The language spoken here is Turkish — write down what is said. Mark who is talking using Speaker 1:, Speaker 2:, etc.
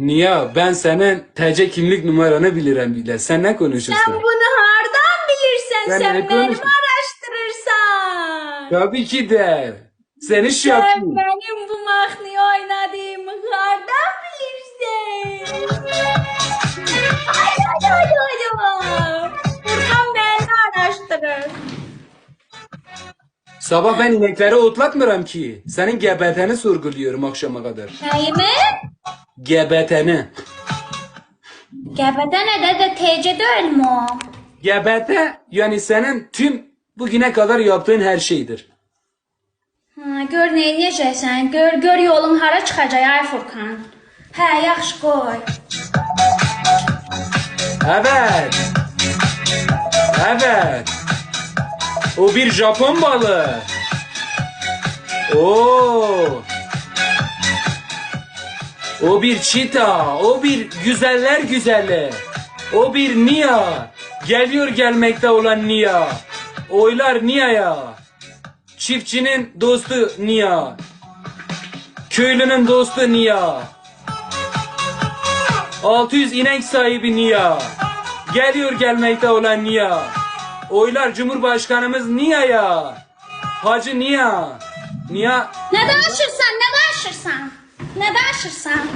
Speaker 1: Niye? Ben senin TC kimlik numaranı bilirim bile. Sen ne konuşuyorsun?
Speaker 2: Sen bunu hardan bilirsen
Speaker 1: Ben
Speaker 2: sen
Speaker 1: ne
Speaker 2: beni
Speaker 1: konuştum?
Speaker 2: araştırırsan.
Speaker 1: Tabii ki de. Seni
Speaker 2: Sen
Speaker 1: şapşal.
Speaker 2: benim bu mahnıyı oynadığımı hardan bilirsin. Ay ay ay ay ay. Furkan beni araştırır.
Speaker 1: Sabah ben inekleri otlatmıyorum ki. Senin GBT'ni sorguluyorum akşama kadar.
Speaker 2: Neyimi?
Speaker 1: GBT'ni.
Speaker 2: Gebede ne de de TC değil mi o?
Speaker 1: GBT yani senin tüm bugüne kadar yaptığın her şeydir.
Speaker 2: Ha, gör nə edəcəksən? Gör, gör yolun hara çıxacaq ay Furkan. Hə, yaxşı qoy.
Speaker 1: Evet. Evet. O bir Japon balığı. Oo. O bir çita, o bir güzeller güzeli. O bir Nia. Geliyor gelmekte olan Nia. Oylar Nia'ya. Çiftçinin dostu Nia. Köylünün dostu Nia. 600 inek sahibi Nia. Geliyor gelmekte olan Nia. Oylar Cumhurbaşkanımız Nia'ya. Hacı Nia. Nia
Speaker 2: Nə danışırsan? Nə danışırsan? Nə danışırsan?